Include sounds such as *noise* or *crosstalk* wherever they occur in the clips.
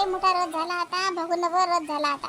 लय मोठा रस झाला आता भगुनभर रस झाला आता.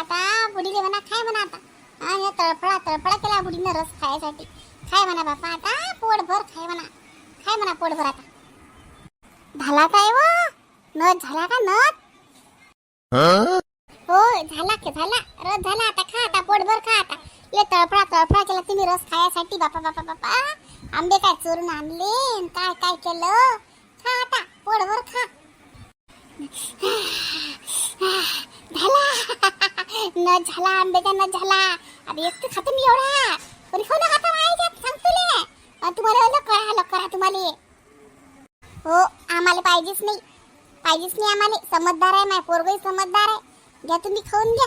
आता बुडीले म्हणा खाय म्हणा आता. हा या तळफळा तळफळा केला बुडीनं रस खायसाठी. खाय म्हणा बापा आता पोटभर खाय म्हणा. खाय म्हणा पोटभर आता. झाला काय व नथ झाला का नथ? हो? झाला की झाला. रस झाला आता खा आता पोटभर खा आता. ले तळफळा तळफळा केला तुम्ही रस खायसाठी. बापा बापा बापा. आंबे काय चोरून आणले? काय काय केलं? खा आता पोटभर खा. झाला. न झाला आंब्याचा न झाला. अरे एकटं खातो मी एवढा. कोणी खाऊ नका माहिती सांगतो ले. तुम्हाला अलग करा अलग करा तुम्हाला. हो आम्हाला पाहिजेच नाही. पाहिजेच नाही आम्हाला. समजदार आहे माझ्या पोरगही समजदार आहे. घ्या तुम्ही खाऊन घ्या.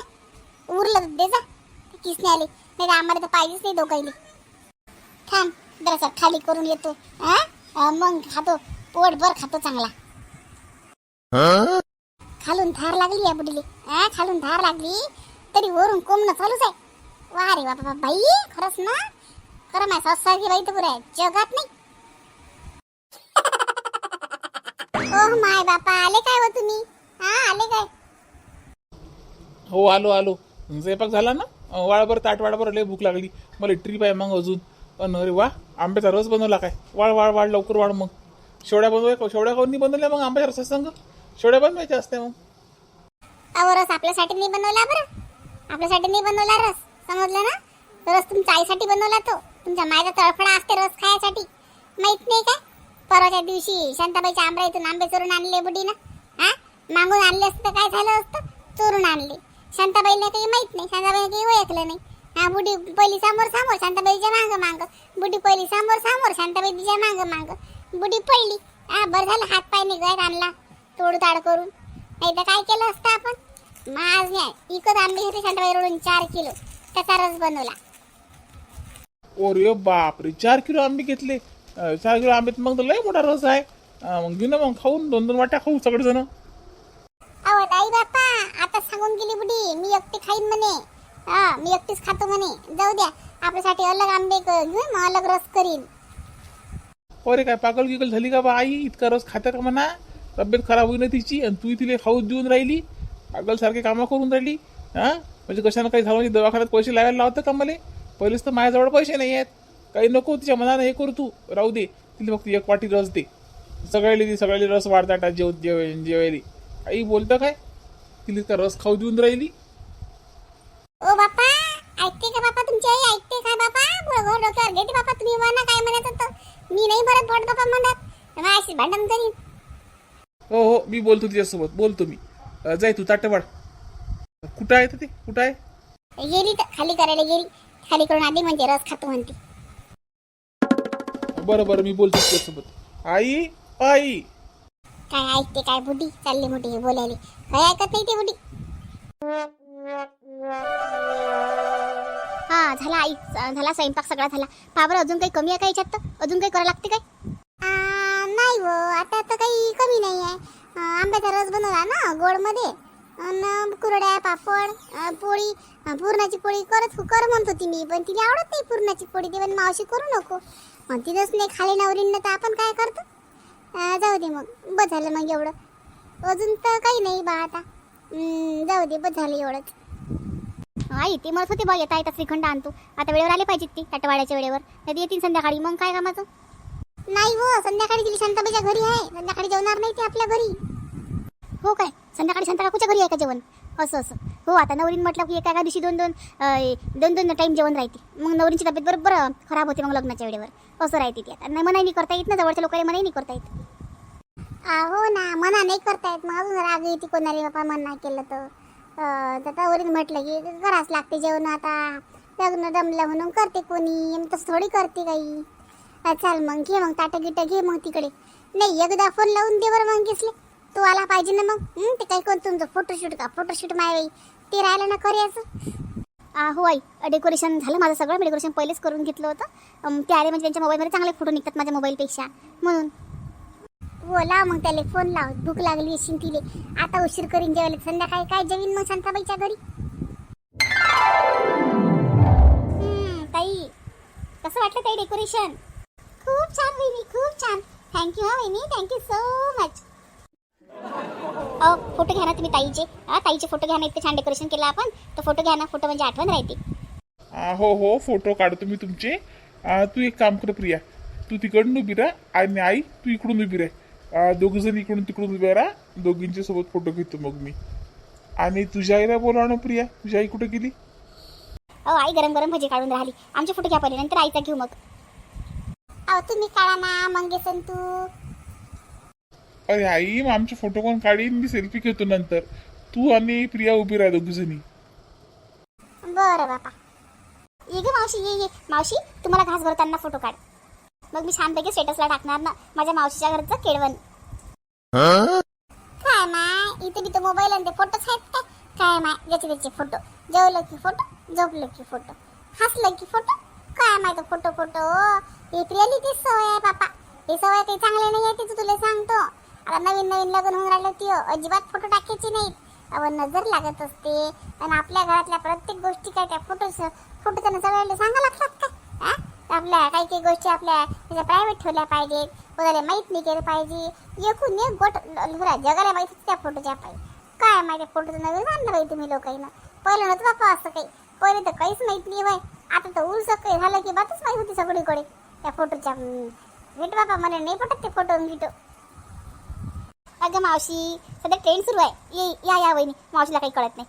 उरलं दे जा. किसने आले. नाही आम्हाला तर पाहिजेच नाही दोघाईले थांब जरासा खाली करून येतो. हा? मग खातो. पोटभर खातो चांगला. खालून धार लागली या बुडीले. हा खालून धार लागली. तरी वरून कोंबणं चालूच आहे. वा रे बाबा बाई खरंच ना? खरं माय सासू बाई तर पुरे जगात नाही. *laughs* ओ माय बापा आले काय हो तुम्ही? हा आले काय? हो आलो आलो. स्वयंपाक झाला ना? अं, वाळभर ताट वाळभर लय भूक लागली. मला ट्रीप आहे मग अजून. अन अरे वा आंब्याचा रस बनवला काय? वाळ वाळ वाळ लवकर वाढ मग. शेवड्या बनवल्या शेवड्या कोणी बनवल्या मग रस संग? शेवड्या बनवायच्या असते मग. अहो रस आपल्यासाठी नाही बनवला बरं. आपल्यासाठी नाही बनवला रस. समजलं ना? रस तुमच्या आईसाठी बनवला तो. तुमच्या मायचा तळफडा असते रस खायसाठी. माहीत नाही काय? परवाच्या दिवशी शांताबाईच्या आंब्यातून आंबे चोरून आणले बुडीनं. हा? मागून आणले असतं काय झालं असतं? चोरून आणले. शांताबाईने काही माहीत नाही. शांताबाईने काही ओळखलं नाही. हा बुडी पहिली समोर समोर शांताबाईच्या मांग माग. बुडी पहिली समोर समोर शांताबाई तिच्या माग मांग. बुडी पडली. हा बरं झालं. हात पाय निघायला आणला. तोडताड करून. नाही तर काय केलं असतं आपण? माझ नाही इकत आंबे होते शांताबाई रोडून चार किलो. त्याचा रस बनवला. ओरे बापरे चार किलो आंबे घेतले. चार किलो आंबेत मग लय मोठा रस आहे. मग घेऊ ना मग खाऊन दोन दोन वाट्या खाऊ सगळेजण. अहो ताई बापा आता सांगून गेली बुडी. मी एकटी खाईन म्हणे. हा मी एकटीच खातो म्हणे. जाऊ द्या. आपल्यासाठी अलग आंबे घेऊन अलग रस करीन. अरे काय पागल गिगल झाली का बा आई? इतका रस खाते का म्हणा? तब्येत खराब होईना तिची आणि तू तिला खाऊ देऊन राहिली. पागलसारखे कामं करून राहिली. हां? म्हणजे कशानं काही झालं म्हणजे दवाखान्यात पैसे लावायला लावतं का मला? पहिलेच तर माझ्याजवळ पैसे नाही आहेत. काही नको तिच्या मनानं हे करू तू. राहू दे. तिला फक्त एक वाटी रस दे. सगळ्याला ती सगळ्याला रस वाढतात जेव जेव जेवायली आई बोलतं काय? तिला का रस खाऊ देऊन राहिली. ओ बापा ऐकते का बापा तुमची आई? ऐकते का बापा घोर डोक्यावर घेते बापा तुम्ही म्हणा काय म्हणत होतं मी नाही भरत पोट बापा म्हणत. माझ्याशी भांडण करीन. हो हो मी बोलतो तिच्यासोबत. बोलतो मी. अं, जाय तू ताटं वाढ. कुठं आहे तर ते? कुठं आहे? गेली तर खाली करायला गेली. खाली करून आधी म्हणजे रस खातो म्हणते. बरं बरं मी बोलतो तिच्यासोबत. आई आई. काय ऐकते काय बुडी चालली मोठी हे बोलायला. काय ऐकत नाही ते बुडी हा झाला आई स- झाला स्वयंपाक सगळा झाला. पाबर अजून काही कमी आहे का याच्यात? तर? अजून काही करावं लागते काय? नाही व आता तर काही कमी नाही आहे. आंब्याचा रस बनवला ना गोडमध्ये. आणि कुरड्या पापड पोळी पुरणाची पोळी करत कर म्हणत होती मी पण तिला आवडत नाही पुरणाची पोळी ती पण मावशी करू नको. मग तिथंच नाही खाली नवरीनं तर आपण काय करतो? जाऊ दे मग बस झालं मग एवढं. अजून तर काही नाही बा आता. जाऊ दे बस झालं एवढंच. आई ते म्हणत होते बघ येता येता श्रीखंड आणतो. आता वेळेवर आले पाहिजेत ती आटवाड्याच्या वेळेवर. नाही येतील संध्याकाळी? मग काय कामाचं? नाही हो संध्याकाळी गेली शांताबाईच्या घरी आहे. संध्याकाळी जेवणार नाही ती आपल्या घरी. हो काय? संध्याकाळी शांता काकूच्या घरी आहे का जेवण? असं असं. हो आता नवरीन म्हटलं की एका एका दिवशी दोन दोन दोन दोन टाईम जेवण राहते. मग नवरींची तब्येत बरोबर खराब होते मग लग्नाच्या वेळेवर. असं राहते ती आता. नाही मनाई नाही करता येत ना जवळच्या लोकांना मनाई नाही करता येत. हो ना मना नाही करता येत. मग अजून राग येते कोणाला. बापा मना नाही केलं तर. आता वरीन म्हटलं की करावंच लागते जेवण आता. लग्न दमलं म्हणून करते कोणी. तसं थोडी करते काही. चाल मग घे मग ताटं गिटं घे मग तिकडे. नाही एकदा फोन लावून दे बरं मग घेसले. तू आला पाहिजे ना मग. ते काही कोण तुमचं फोटोशूट का? फोटोशूट माय ते राहिलं ना करायचं हो आई डेकोरेशन झालं माझं सगळं. मी डेकोरेशन पहिलेच करून घेतलं होतं. ते आले म्हणजे त्यांच्या मोबाईलमध्ये चांगले फोटो निघतात माझ्या मोबाईलपेक्षा म्हणून. हो लाव मग त्याला फोन लाव. भूक लागली असेल तिले. आता उशीर करीन जेवायला. संध्याकाळी काय जेवीन मग शांताबाईच्या घरी? ताई. कसं वाटलं ताई डेकोरेशन खूप छान वहिनी खूप छान थँक्यू हा वहिनी थँक्यू सो मच अहो फोटो घ्या ना तुम्ही ताईचे. हा ताईचे फोटो घ्या ना. इतकं छान डेकोरेशन केलं आपण. तर फोटो घ्या ना. फोटो म्हणजे आठवण राहते. आ, हो हो. फोटो काढतो मी तुमचे. आ, तू एक काम कर प्रिया. तू तिकडून उभी राहा आणि आई तू इकडून उभी राह. दोघ जण इकडून तिकडून उभे राहा. दोघींच्या सोबत फोटो घेतो मग मी. आणि तुझ्या आईला बोलाव ना प्रिया. तुझी आई कुठे गेली? अहो आई गरम गरम भजी काढून राहिली. आमचे फोटो घ्या पहिले. नंतर आईचा घेऊ मग. अहो तुम्ही काढा ना मंगेसन तू. अरे आई मग आमचे फोटो कोण काढीन? मी सेल्फी घेतो नंतर. तू आणि प्रिया उभी राहा दोघी जणी बरं बापा. ये ग मावशी ये ये. मावशी तुम्हाला घास भरताना फोटो काढ. मग मी छानपैकी स्टेटसला टाकणार ना. माझ्या मावशीच्या घरचं केळवण. काय माय इथे बी तो मोबाईल आणि ते फोटोच आहेत का काय माय ज्याचे त्याचे फोटो जेवलं की फोटो झोपलं की फोटो हसलं की फोटो काय माहिती खोटं फोटो हो? फोटो हे प्रियाली ती सवय आहे बापा ही सवय काही चांगली नाही आहे तिचं तुला सांगतो. आता नवीन नवीन लग्न होऊन राहिलं ती अजिबात फोटो टाकायची नाहीत अव नजर लागत असते. आणि आपल्या घरातल्या प्रत्येक गोष्टी काय त्या फोटो फोटो त्यांना सगळ्यांना सांगा लागतात का? आपल्या काही काही गोष्टी आपल्या त्याच्या प्रायव्हेट ठेवल्या पाहिजेत. कोणाला माहीत नाही केलं पाहिजे. एकूण एक गोट लुरा जगाला माहिती त्या फोटोच्या पाहिजे काय माहिती फोटोचं नवीन आणलं बाई तुम्ही लोकांना. पहिलं नव्हतं बापा असं काही. पहिले तर काहीच माहीत नाही बाय आता तर उलस काही झालं की बातच माहीत होती सगळीकडे. त्या फोटोच्या भेट बाबा मला नाही पटत ते फोटो गिटो अगं मावशी सध्या ट्रेंड सुरू आहे. ये या या वहिनी. मावशीला काही कळत नाही.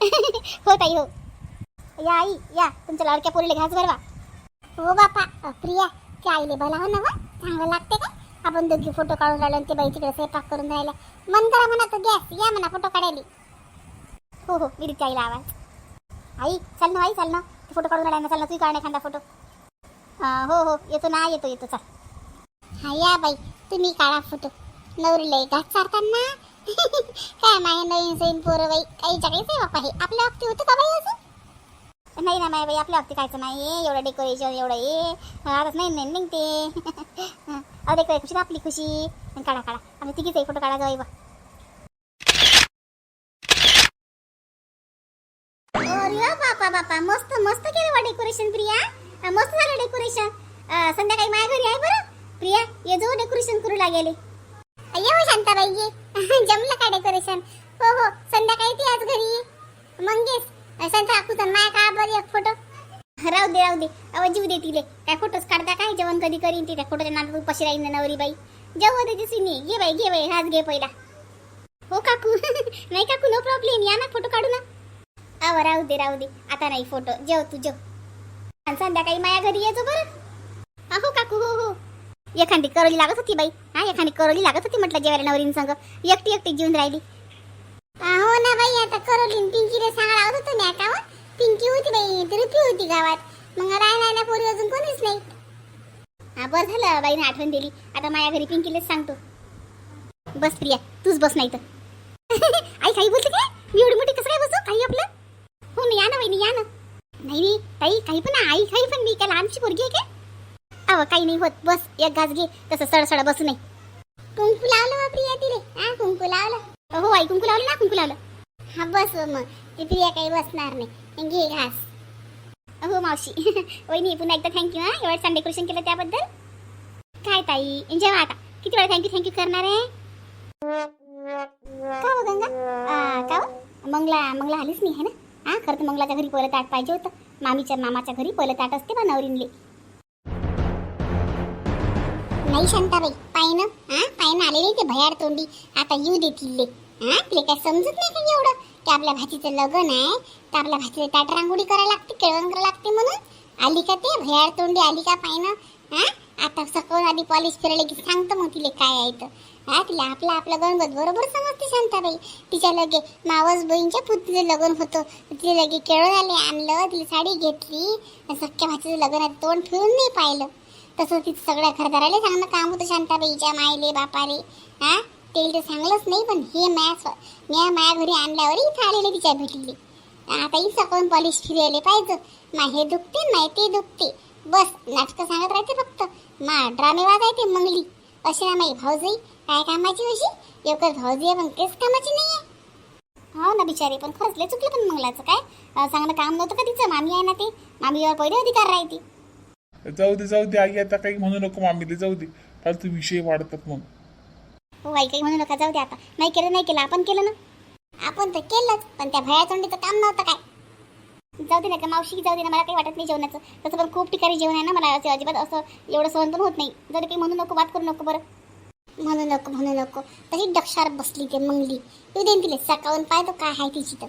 *laughs* हो ताई हो. या आई या. तुमच्या लाडक्या पोरीला घास भरवा. हो बापा प्रिया. त्या आईले भला हो ना वा. चांगलं लागते का? आपण दोघी फोटो काढून राहिलो आणि ते बाई तिकडे स्वयंपाक करून राहिला मन करा म्हणा तो गॅस या म्हणा फोटो काढायला. हो हो मी आईला आवाज. आई चाल ना आई चाल ना. फोटो काढून राहिला चाल ना तू काढ एखादा फोटो. हो हो येतो ना येतो येतो चाल. हा या बाई तुम्ही काढा फोटो. नवरीला घास चारताना. *laughs* काय माय नवीन सैन पोरं बाई? काही जगायचं आहे बापा हे आपल्या बाबतीत होतं का बाई असं नाही ना माय बाई आपल्या बाबतीत कायचं नाही एवढं डेकोरेशन एवढं ये आताच नाही नाही निघते. अरे डेकोरेशन खुशी आपली खुशी. काढा काढा. आम्ही तिघीच आहे फोटो काढा जाऊ बा. अरे बापा बापा मस्त मस्त केलं वा डेकोरेशन प्रिया. मस्त झालं डेकोरेशन संध्याकाळी माझ्या घरी आहे बरं. प्रिया ये जो डेकोरेशन करू लागेल. ये हो शांताबाई ये. *laughs* जमलं का डेकोरेशन हो हो संध्याकाळी ती आज घरी. ये. मंगेश संध्या कुठं माया का बरं एक फोटो राहू दे राहू दे. अव जीव दे तिले. काय फोटोच काढता काय जेवण कधी करीन ती त्या फोटोच्या नादात पशी राहीन नवरी बाई. जेव्हा दिसून ये ये बाई घे बाई हाच घे पहिला. हो काकू. *laughs* नाही काकू नो प्रॉब्लेम या ना फोटो काढू ना. अव राहू दे राहू दे. आता नाही फोटो. जेव तू जेव. आणि संध्याकाळी माया घरी येतो बरं. अहो काकू हो हो. एखादी करोली लागत होती बाई. हा एखादी करोली लागत होती म्हटलं जेवायला नवरीन संग. एकटी एकटी जीवन राहिली. हो ना बाई आता करवली पिंकीला सांगा लागत होतो ना का पिंकी होती बाई ती होती गावात. मग राहिला पोरी अजून कोणीच नाही. हा बरं झालं बाईने आठवण दिली. आता माझ्या घरी पिंकीलाच सांगतो. बस प्रिया. तूच बस नाही तर. *laughs* आई काही बोलते काय? मी एवढी मोठी कसं काय बसू? काही आपलं? हो ना या ना वहिनी या ना. नाही नाही ताई काही पण आई काही पण मी काय लहानशी पोरगी आहे काय अव काही नाही होत बस एक घास घे तसं सडसड बसू नये. कुंकू लावलं बा प्रिया तिले. हा कुंकू लावलं. हो आई कुंकू लावलं ना कुंकू लावलं. हा बस मग. ती प्रिया काही बसणार नाही. घे घास. हो मावशी. *laughs* वहिनी पुन्हा एकदा थँक्यू हा. एवढं छान डेकोरेशन केलं त्याबद्दल. काय ताई जेव्हा आता. किती वेळा थँक्यू थँक्यू करणार आहे? का हो गंगा? का हो? मंगला मंगला आलीच नाही आहे ना? हा खरं तर मंगलाच्या घरी पहिलं ताट पाहिजे होतं. मामीच्या मामाच्या घरी पहिलं ताट असते बा नवरीनले. नाही शांताबाई पायनं हा पायनं आले नाही ते भयाड तोंडी. आता येऊ देतील ले हा तिला काय समजत नाही का एवढं? की आपल्या भाचीचं लग्न आहे तर आपल्या भाचीचं ताट रांगोळी करायला लागते केळवण करायला लागते म्हणून. आली का ते? भयाड तोंडी आली का पायनं? हा आता सकाळ आधी पॉलिश फिरले की सांगतो मग तिला काय आहे तर. हा तिला आपलं आपलं गणगत बरोबर समजते शांताबाई. तिच्या लगे मावस बहीणच्या पुतीचं लग्न होतं. तिला लगे केळं आले आणलं तिला साडी घेतली. सख्या भाचीचं लग्न आहे तोंड फिरून नाही पाहिलं. तसं तिचं सगळ्या घरदाराला चांगलं काम होतं शांताबाईच्या मायले बापाले. हा ते तर सांगलंच नाही पण हे माया म्या माया घरी आणल्यावर इथं आलेले तिच्या भेटली. आता ही सकून पॉलिश फिरायला पाहिजे? मा हे दुखते माय ते दुखते. बस नाटकं सांगत राहते फक्त. मा ड्रामे वाजायते मंगली. अशी ना माई भाऊजाई काय कामाची अशी एकच भाऊजी आहे पण तेच कामाची नाही आहे हो ना बिचारी पण खरंच लय चुकलं पण मंगलाचं काय? चांगलं काम नव्हतं का तिचं? मामी आहे ना ते. मामीवर पहिले अधिकार राहते. जाऊ दे जाऊ दे आई आता काही म्हणू नको मामीले जाऊ दे. फालतू विषय वाढतात मग. हो आई काही म्हणू नका जाऊ दे आता. नाही केलं नाही केलं आपण केलं ना. आपण तर केलंच पण त्या भया तोंडीचं काम नव्हतं काय? जाऊ दे ना का मावशी जाऊ दे ना मला काही वाटत नाही जेवणाचं. तसं पण खूप ठिकाणी जेवण आहे ना मला असं अजिबात असं एवढं सहन पण होत नाही. जर काही म्हणू नको बात करू नको बरं. म्हणू नको म्हणू नको. तशी डक्षार बसली ते मंगली. येऊ देईन तिला सकाळून पाहतो काय आहे तिची तर.